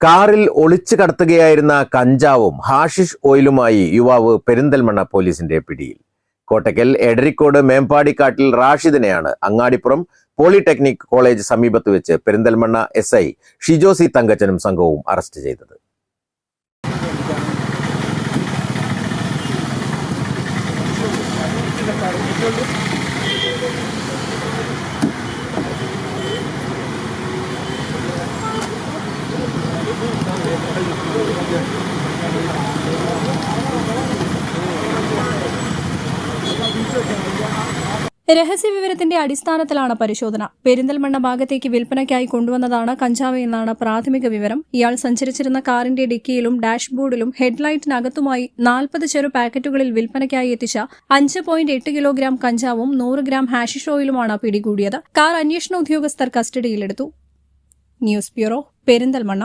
കാറിൽ ഒളിച്ചു കടത്തുകയായിരുന്ന കഞ്ചാവും ഹാഷിഷ് ഓയിലുമായി യുവാവ് പെരിന്തൽമണ്ണ പോലീസിന്റെ പിടിയിൽ. കോട്ടയ്ക്കൽ എടരിക്കോട് മേമ്പാടിക്കാട്ടിൽ റാഷിദിനെയാണ് അങ്ങാടിപ്പുറം പോളിടെക്നിക് കോളേജ് സമീപത്ത് വെച്ച് പെരിന്തൽമണ്ണ എസ് ഐ ഷിജോസി തങ്കച്ചനും സംഘവും അറസ്റ്റ് ചെയ്തത്. രഹസ്യവിവരത്തിന്റെ അടിസ്ഥാനത്തിലാണ് പരിശോധന. പെരിന്തൽമണ്ണ ഭാഗത്തേക്ക് വിൽപ്പനയ്ക്കായി കൊണ്ടുവന്നതാണ് കഞ്ചാവ് എന്നാണ് പ്രാഥമിക വിവരം. ഇയാൾ സഞ്ചരിച്ചിരുന്ന കാറിന്റെ ഡിക്കിയിലും ഡാഷ്ബോർഡിലും ഹെഡ്ലൈറ്റിനകത്തുമായി നാൽപ്പത് ചെറു പാക്കറ്റുകളിൽ വിൽപ്പനയ്ക്കായി എത്തിച്ച അഞ്ച് പോയിന്റ് എട്ട് കിലോഗ്രാം കഞ്ചാവും നൂറ് ഗ്രാം ഹാഷിഷ് ഓയിലുമാണ് പിടികൂടിയത്. കാർ അന്വേഷണ ഉദ്യോഗസ്ഥർ കസ്റ്റഡിയിലെടുത്തു. News bureau Perinthalmanna.